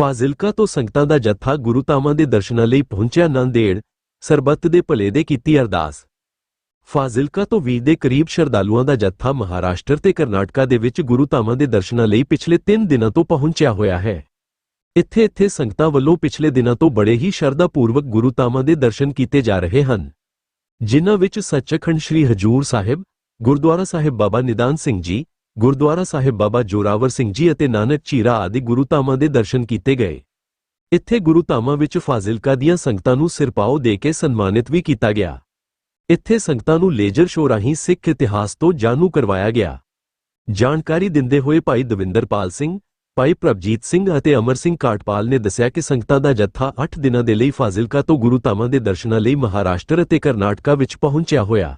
ਫਾਜ਼ਿਲਕਾ ਤੋਂ ਸੰਗਤਾਂ ਦਾ ਜੱਥਾ ਗੁਰੂ ਧਾਮਾਂ ਦੇ ਦਰਸ਼ਨਾਂ ਲਈ ਪਹੁੰਚਿਆ ਨੰਦੇੜ, ਸਰਬੱਤ ਦੇ ਭਲੇ ਦੇ ਕੀਤੀ ਅਰਦਾਸ। ਫਾਜ਼ਿਲਕਾ ਤੋਂ ਵੀਹ ਦੇ ਕਰੀਬ ਸ਼ਰਧਾਲੂਆਂ ਦਾ ਜੱਥਾ ਮਹਾਰਾਸ਼ਟਰ ਤੇ ਕਰਨਾਟਕਾ ਦੇ ਵਿੱਚ ਗੁਰੂ ਧਾਮਾਂ ਦੇ ਦਰਸ਼ਨਾਂ ਲਈ ਪਿਛਲੇ 3 ਦਿਨਾਂ ਤੋਂ ਪਹੁੰਚਿਆ ਹੋਇਆ ਹੈ। ਇੱਥੇ ਇੱਥੇ ਸੰਗਤਾਂ ਵੱਲੋਂ ਪਿਛਲੇ ਦਿਨਾਂ ਤੋਂ ਬੜੇ ਹੀ ਸ਼ਰਧਾਪੂਰਵਕ ਗੁਰੂ ਧਾਮਾਂ ਦੇ ਦਰਸ਼ਨ ਕੀਤੇ ਜਾ ਰਹੇ ਹਨ। ਜਿਨ੍ਹਾਂ ਵਿੱਚ ਸੱਚਖੰਡ ਸ੍ਰੀ ਹਜੂਰ ਸਾਹਿਬ, ਗੁਰਦੁਆਰਾ ਸਾਹਿਬ ਬਾਬਾ ਨਿਦਾਨ ਸਿੰਘ ਜੀ ਗੁਰਦੁਆਰਾ ਸਾਹਿਬ ਬਾਬਾ ਜੋਰਾਵਰ ਸਿੰਘ ਜੀ ਅਤੇ ਨਾਨਕ ਚੀਰਾ ਆਦਿ ਗੁਰੂ ਧਾਮਾਂ ਦੇ ਦਰਸ਼ਨ ਕੀਤੇ ਗਏ। ਇੱਥੇ ਗੁਰੂ ਧਾਮਾਂ ਵਿੱਚ ਫਾਜ਼ਿਲਕਾ ਦੀਆਂ ਸੰਗਤਾਂ ਨੂੰ ਸਿਰਪਾਓ ਦੇ ਕੇ ਸਨਮਾਨਿਤ ਵੀ ਕੀਤਾ ਗਿਆ। ਇੱਥੇ ਸੰਗਤਾਂ ਨੂੰ ਲੇਜ਼ਰ ਸ਼ੋਅ ਰਾਹੀਂ ਸਿੱਖ ਇਤਿਹਾਸ ਤੋਂ ਜਾਣੂ ਕਰਵਾਇਆ ਗਿਆ। ਜਾਣਕਾਰੀ ਦਿੰਦੇ ਹੋਏ ਭਾਈ ਦਵਿੰਦਰਪਾਲ ਸਿੰਘ, ਭਾਈ ਪ੍ਰਭਜੀਤ ਸਿੰਘ ਅਤੇ ਅਮਰ ਸਿੰਘ ਕਾਟਪਾਲ ਨੇ ਦੱਸਿਆ ਕਿ ਸੰਗਤਾਂ ਦਾ ਜੱਥਾ 8 ਦਿਨਾਂ ਦੇ ਲਈ ਫਾਜ਼ਿਲਕਾ ਤੋਂ ਗੁਰੂ ਧਾਮਾਂ ਦੇ ਦਰਸ਼ਨਾਂ ਲਈ ਮਹਾਰਾਸ਼ਟਰ ਅਤੇ ਕਰਨਾਟਕਾ ਵਿੱਚ ਪਹੁੰਚਿਆ ਹੋਇਆ।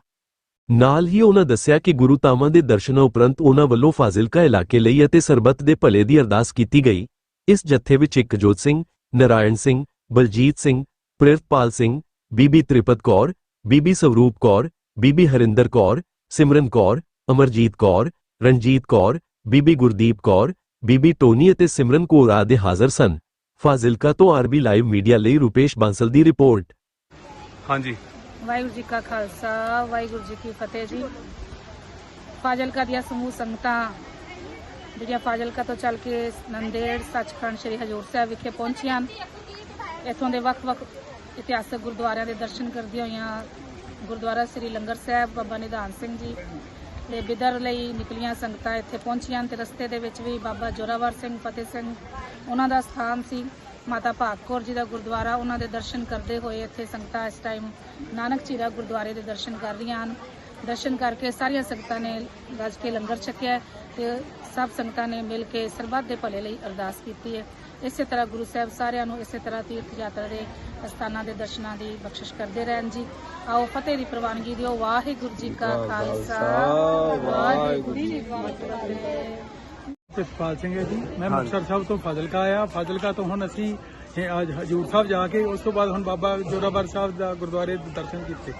ਨਾਲ ਹੀ ਉਹਨਾਂ ਦੱਸਿਆ ਕਿ ਗੁਰੂ ਧਾਮਾਂ ਦੇ ਦਰਸ਼ਨਾਂ ਉਪਰੰਤ ਉਹਨਾਂ ਵੱਲੋਂ ਫਾਜ਼ਿਲਕਾ ਇਲਾਕੇ ਲਈ ਅਤੇ ਸਰਬੱਤ ਦੇ ਭਲੇ ਦੀ ਅਰਦਾਸ ਕੀਤੀ ਗਈ। ਇਸ ਜਥੇ ਵਿੱਚ ਇਕਜੋਤ ਸਿੰਘ, ਨਰਾਇਣ ਸਿੰਘ, ਬਲਜੀਤ ਸਿੰਘ ਪ੍ਰਿਤਪਾਲ ਸਿੰਘ, ਬੀਬੀ ਤ੍ਰਿਪਤ ਕੌਰ, ਬੀਬੀ ਸਵਰੂਪ ਕੌਰ, ਬੀਬੀ ਹਰਿੰਦਰ ਕੌਰ, ਸਿਮਰਨ ਕੌਰ, ਅਮਰਜੀਤ ਕੌਰ, ਰਣਜੀਤ ਕੌਰ, ਬੀਬੀ ਗੁਰਦੀਪ ਕੌਰ, ਬੀਬੀ ਟੋਨੀ ਅਤੇ ਸਿਮਰਨ ਕੌਰ ਆਦਿ ਹਾਜ਼ਰ ਸਨ। ਫਾਜ਼ਿਲਕਾ ਤੋਂ ਆਰਬੀ ਲਾਈਵ ਮੀਡੀਆ ਲਈ ਰੂਪੇਸ਼ ਬਾਂਸਲ ਦੀ ਰਿਪੋਰਟ। ਹਾਂਜੀ। ਵਾਹਿਗੁਰੂ ਜੀ ਕਾ ਖਾਲਸਾ, ਵਾਹਿਗੁਰੂ ਜੀ ਕੀ ਫਤਿਹ ਜੀ। ਫਾਜ਼ਿਲਕਾ ਦੀਆਂ ਸਮੂਹ ਸੰਗਤਾਂ, ਜਿਹੜੀਆਂ ਫਾਜ਼ਿਲਕਾ ਤੋਂ ਚੱਲ ਕੇ ਨੰਦੇੜ, ਸੱਚਖੰਡ ਸ੍ਰੀ ਹਜੂਰ ਸਾਹਿਬ ਵਿਖੇ ਪਹੁੰਚੀਆਂ ਹਨ। ਇੱਥੋਂ ਦੇ ਵੱਖ-ਵੱਖ ਇਤਿਹਾਸਕ ਗੁਰਦੁਆਰਿਆਂ ਦੇ ਦਰਸ਼ਨ ਕਰਦੀਆਂ ਹੋਈਆਂ ਗੁਰਦੁਆਰਾ ਸ੍ਰੀ ਲੰਗਰ ਸਾਹਿਬ, ਬਾਬਾ ਨਿਧਾਨ ਸਿੰਘ ਜੀ ਦੇ ਬਿਦਰ ਲਈ ਨਿਕਲੀਆਂ ਸੰਗਤਾਂ ਇੱਥੇ ਪਹੁੰਚੀਆਂ ਤੇ ਰਸਤੇ ਦੇ ਵਿੱਚ ਵੀ ਬਾਬਾ ਜੋਰਾਵਰ ਸਿੰਘ, ਫਤਿਹ ਸਿੰਘ, ਉਹਨਾਂ ਦਾ ਸਥਾਨ ਸੀ। ਮਾਤਾ ਭਾਗ ਕੌਰ ਜੀ ਦਾ ਗੁਰਦੁਆਰਾ ਉਹਨਾਂ ਦੇ ਦਰਸ਼ਨ ਕਰਦੇ ਹੋਏ ਇੱਥੇ ਸੰਗਤਾਂ ਇਸ ਟਾਈਮ ਨਾਨਕ ਚੀਰਾ ਗੁਰਦੁਆਰੇ ਦੇ ਦਰਸ਼ਨ ਕਰ ਰਹੀਆਂ ਹਨ। ਦਰਸ਼ਨ ਕਰਕੇ ਸਾਰੀਆਂ ਸੰਗਤਾਂ ਨੇ ਗੱਜ ਕੇ ਲੰਗਰ ਛਕਿਆ ਤੇ ਸਭ ਸੰਗਤਾਂ ਨੇ ਮਿਲ ਕੇ ਸਰਬੱਤ ਦੇ ਭਲੇ ਲਈ ਅਰਦਾਸ ਕੀਤੀ ਹੈ। ਇਸੇ ਤਰ੍ਹਾਂ ਗੁਰੂ ਸਾਹਿਬ ਸਾਰਿਆਂ ਨੂੰ ਇਸੇ ਤਰ੍ਹਾਂ ਤੀਰਥ ਯਾਤਰਾ ਦੇ ਸਥਾਨਾਂ ਦੇ ਦਰਸ਼ਨਾਂ ਦੀ ਬਖਸ਼ਿਸ਼ ਕਰਦੇ ਰਹਿਣ ਜੀ। ਆਓ ਫਤਿਹ ਦੀ ਪ੍ਰਵਾਨਗੀ ਦਿਓ। ਵਾਹਿਗੁਰੂ ਜੀ ਕਾ ਖਾਲਸਾ। ਵਾਹਿਗੁਰੂ ਜੀ ਕੀ ਫਤਿਹ। ਪ੍ਰਿਤਪਾਲ ਸਿੰਘ ਹੈ ਜੀ। ਮੈਂ ਮੁਕਤਸਰ ਸਾਹਿਬ ਤੋਂ ਫਾਜ਼ਿਲਕਾ ਆਇਆ। ਫਾਜ਼ਿਲਕਾ ਤੋਂ ਹੁਣ ਅਸੀਂ ਅੱਜ ਹਜੂਰ ਸਾਹਿਬ ਜਾ ਕੇ ਉਸ ਤੋਂ ਬਾਅਦ ਹੁਣ ਬਾਬਾ ਜੋਰਾਵਰ ਸਾਹਿਬ ਦਾ ਗੁਰਦੁਆਰੇ ਦੇ ਦਰਸ਼ਨ ਕੀਤੇ।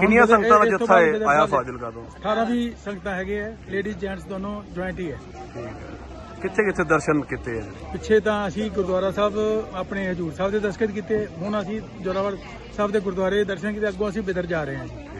ਕਿੰਨੀਆਂ ਸੰਗਤਾਂ ਦਾ ਜੱਥਾ ਆਇਆ ਫਾਜ਼ਿਲਕਾ ਤੋਂ? 18 ਵੀ ਸੰਗਤਾਂ ਹੈਗੇ ਆ। ਲੇਡੀਜ਼ ਜੈਂਟਸ ਦੋਨੋਂ ਜੁਆਇੰਟ ਹੀ ਹੈ ਕਿੱਥੇ ਕਿੱਥੇ ਦਰਸ਼ਨ ਕੀਤੇ ਹੈ ਪਿੱਛੇ ਤਾਂ ਅਸੀਂ ਗੁਰਦੁਆਰਾ ਸਾਹਿਬ ਆਪਣੇ ਹਜੂਰ ਸਾਹਿਬ ਦੇ ਦਰਸ਼ਨ ਕੀਤੇ। ਹੁਣ ਅਸੀਂ ਜੋਰਾਵਰ ਸਾਹਿਬ ਦੇ ਗੁਰਦੁਆਰੇ ਦੇ ਦਰਸ਼ਨ ਕੀਤੇ। ਅੱਗੋਂ ਅਸੀਂ ਬਿਦਰ ਜਾ ਰਹੇ ਹਾਂ ਜੀ।